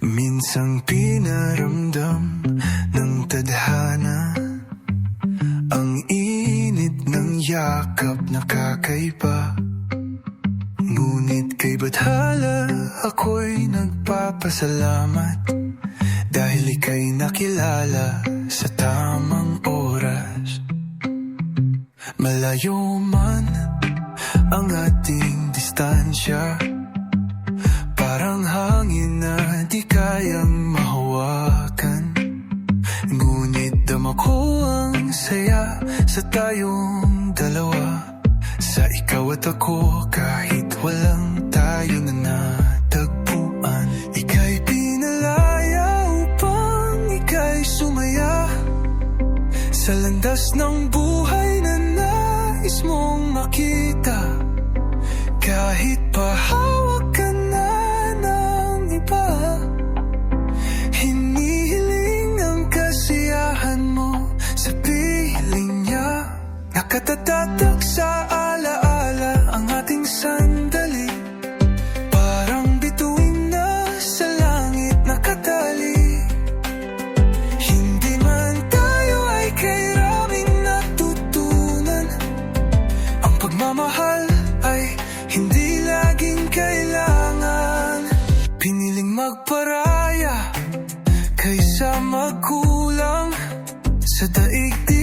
Minsang pinaramdam ng tadhana. Ang init ng yakap na kakaiba. Ngunit kay Bathala ako'y nagpapasalamat. Dahil ika'y nakilala sa tamang oras. Malayo man ang ating distansya sa tayong dalawa Sa ikaw at ako kahit walang tayo na natagpuan. Ika'y pinalaya upang ika'y sumaya Sa landas ng buhay na nais mong makita pagmamahal ay hindi laging kailangan. Piniling magparaya kaysa magkulang Sa daigdig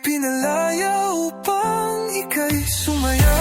pinalayo upang ika'y sumaya.